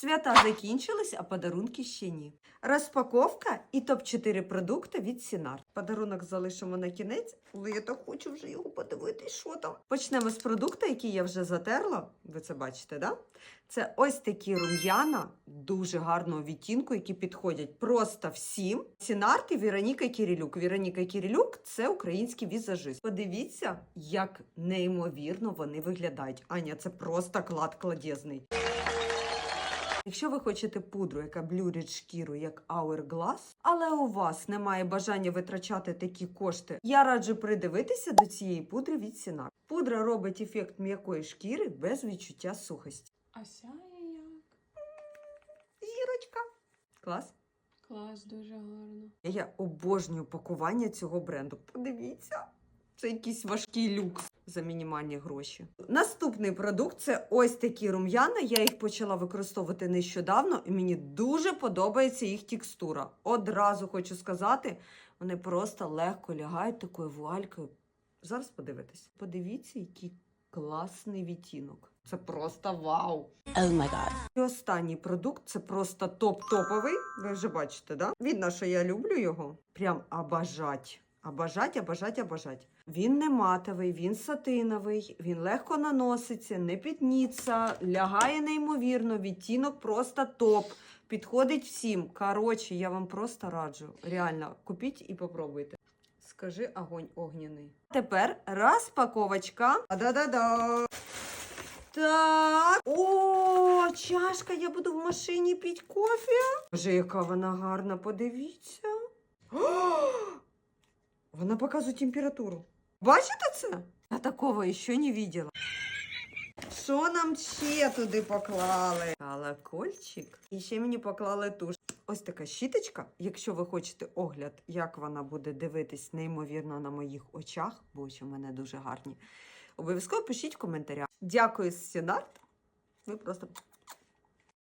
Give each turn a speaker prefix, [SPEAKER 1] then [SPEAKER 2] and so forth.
[SPEAKER 1] Свята закінчились, а подарунки ще ні. Розпаковка і топ-4 продукти від Сінар. Подарунок залишимо на кінець, але я так хочу вже його подивитись, що там. Почнемо з продукту, який я вже затерла. Ви це бачите, да? Це ось такі рум'яна дуже гарного відтінку, які підходять просто всім. Сінарт і Віроніка Кірілюк. Віроніка Кірілюк це український візажист. Подивіться, як неймовірно вони виглядають. Аня, це просто клад кладезний. Якщо ви хочете пудру, яка блюрить шкіру як Hourglass, але у вас немає бажання витрачати такі кошти, я раджу придивитися до цієї пудри від Сінар. Пудра робить ефект м'якої шкіри без відчуття сухості.
[SPEAKER 2] А сяє як?
[SPEAKER 1] Зірочка. Клас.
[SPEAKER 2] Клас, дуже гарно.
[SPEAKER 1] Я обожнюю пакування цього бренду. Подивіться, це якийсь важкий люкс за мінімальні гроші. Наступний продукт це ось такі рум'яна. Я їх почала використовувати нещодавно, і мені дуже подобається їх текстура. Одразу хочу сказати, вони просто легко лягають такою вуалькою. Зараз подивитись. Подивіться, який класний відтінок. Це просто вау!
[SPEAKER 3] Oh my god.
[SPEAKER 1] І останній продукт це просто топ-топовий. Ви вже бачите, да? Видно, що я люблю його. Прям обажать. Обажать, обажать, обажать. Він не матовий, він сатиновий, він легко наноситься, не пітніться, лягає неймовірно, відтінок просто топ. Підходить всім. Коротше, я вам просто раджу. Реально, купіть і попробуйте. Скажи огонь огняний. Тепер розпаковочка. Да-да-да. Так. О, чашка, я буду в машині пити кофе. Боже, яка вона гарна, подивіться. Вона показує температуру. Бачите це? Я такого ще не бачила. Що нам ще туди поклали? Колокольчик. І ще мені поклали туш. Ось така щіточка. Якщо ви хочете огляд, як вона буде дивитись неймовірно на моїх очах, бо очі в мене дуже гарні. Обов'язково пишіть в коментарях. Дякую, Сінарт. Ви просто